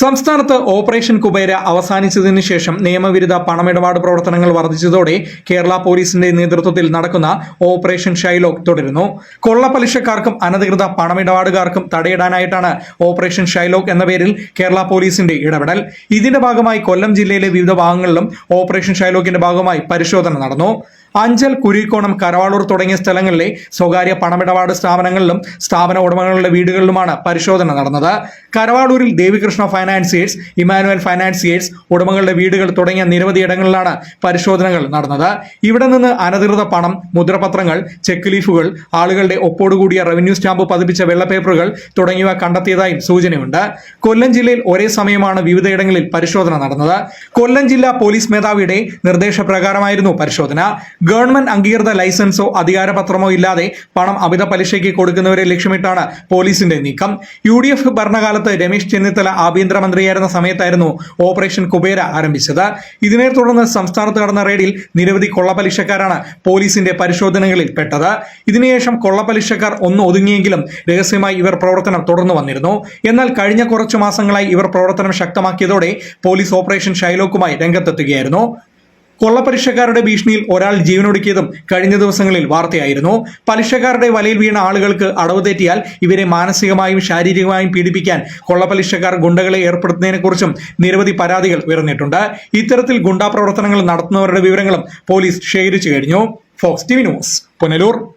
സംസ്ഥാനത്ത് ഓപ്പറേഷൻ കുബേര അവസാനിച്ചതിന് ശേഷം നിയമവിരുദ്ധ പണമിടപാട് പ്രവർത്തനങ്ങൾ വർദ്ധിച്ചതോടെ കേരള പോലീസിന്റെ നേതൃത്വത്തിൽ നടക്കുന്ന ഓപ്പറേഷൻ ഷൈലോക്ക് തുടരുന്നു. കൊള്ളപ്പലിശക്കാർക്കും അനധികൃത പണമിടപാടുകാർക്കും തടയിടാനായിട്ടാണ് ഓപ്പറേഷൻ ഷൈലോക്ക് എന്ന പേരിൽ കേരള പോലീസിന്റെ ഇടപെടൽ. ഇതിന്റെ ഭാഗമായി കൊല്ലം ജില്ലയിലെ വിവിധ ഭാഗങ്ങളിലും ഓപ്പറേഷൻ ഷൈലോക്കിന്റെ ഭാഗമായി പരിശോധന നടന്നു. അഞ്ചൽ കുരിക്കോണം കരവാളൂർ തുടങ്ങിയ സ്ഥലങ്ങളിലെ സ്വകാര്യ പണമിടപാട് സ്ഥാപനങ്ങളിലും സ്ഥാപന ഉടമകളുടെ വീടുകളിലുമാണ് പരിശോധന നടന്നത്. കരവാളൂരിൽ ദേവികൃഷ്ണ ഫൈനാൻസിയേഴ്സ് ഇമാനുവൽ ഫൈനാൻസിയേഴ്സ് ഉടമകളുടെ വീടുകൾ തുടങ്ങിയ നിരവധി ഇടങ്ങളിലാണ് പരിശോധനകൾ നടന്നത്. ഇവിടെ നിന്ന് അനധികൃത പണം മുദ്രപത്രങ്ങൾ ചെക്ക് ലീഫുകൾ ആളുകളുടെ ഒപ്പോടുകൂടിയ റവന്യൂ സ്റ്റാമ്പ് പതിപ്പിച്ച വെള്ളപ്പേപ്പറുകൾ തുടങ്ങിയവ കണ്ടെത്തിയതായും സൂചനയുണ്ട്. കൊല്ലം ജില്ലയിൽ ഒരേ സമയമാണ് വിവിധയിടങ്ങളിൽ പരിശോധന നടന്നത്. കൊല്ലം ജില്ലാ പോലീസ് മേധാവിയുടെ നിർദ്ദേശപ്രകാരമായിരുന്നു പരിശോധന. ഗവൺമെന്റ് അംഗീകൃത ലൈസൻസോ അധികാരപത്രമോ ഇല്ലാതെ പണം അമിത പലിശയ്ക്ക് കൊടുക്കുന്നവരെ ലക്ഷ്യമിട്ടാണ് പോലീസിന്റെ നീക്കം. യു ഡി എഫ് ഭരണകാലത്ത് രമേശ് ചെന്നിത്തല ആഭ്യന്തരമന്ത്രിയായിരുന്ന സമയത്തായിരുന്നു ഓപ്പറേഷൻ കുബേര ആരംഭിച്ചത്. ഇതിനെ തുടർന്ന് സംസ്ഥാനത്ത് നടന്ന റെയ്ഡിൽ നിരവധി കൊള്ളപ്പലിശക്കാരാണ് പോലീസിന്റെ പരിശോധനകളിൽ പെട്ടത്. ഇതിനുശേഷം കൊള്ളപ്പലിശക്കാർ ഒന്ന് ഒതുങ്ങിയെങ്കിലും രഹസ്യമായി ഇവർ പ്രവർത്തനം തുടർന്നു വന്നിരുന്നു. എന്നാൽ കഴിഞ്ഞ കുറച്ചു മാസങ്ങളായി ഇവർ പ്രവർത്തനം ശക്തമാക്കിയതോടെ പോലീസ് ഓപ്പറേഷൻ ഷൈലോക്കുമായി രംഗത്തെത്തുകയായിരുന്നു. കൊള്ളപ്പലിശക്കാരുടെ ഭീഷണിയിൽ ഒരാൾ ജീവനൊടുക്കിയതും കഴിഞ്ഞ ദിവസങ്ങളിൽ വാർത്തയായിരുന്നു. പലിശക്കാരുടെ വലയിൽ വീണ ആളുകൾക്ക് അടവ് തെറ്റിയാൽ ഇവരെ മാനസികമായും ശാരീരികമായും പീഡിപ്പിക്കാൻ കൊള്ളപ്പലിശക്കാർ ഗുണ്ടകളെ ഏർപ്പെടുത്തുന്നതിനെക്കുറിച്ചും നിരവധി പരാതികൾ ഉയർന്നിട്ടുണ്ട്. ഇത്തരത്തിൽ ഗുണ്ടാ പ്രവർത്തനങ്ങൾ നടത്തുന്നവരുടെ വിവരങ്ങളും പോലീസ് ശേഖരിച്ചു കഴിഞ്ഞു. Fox TV news Punalur.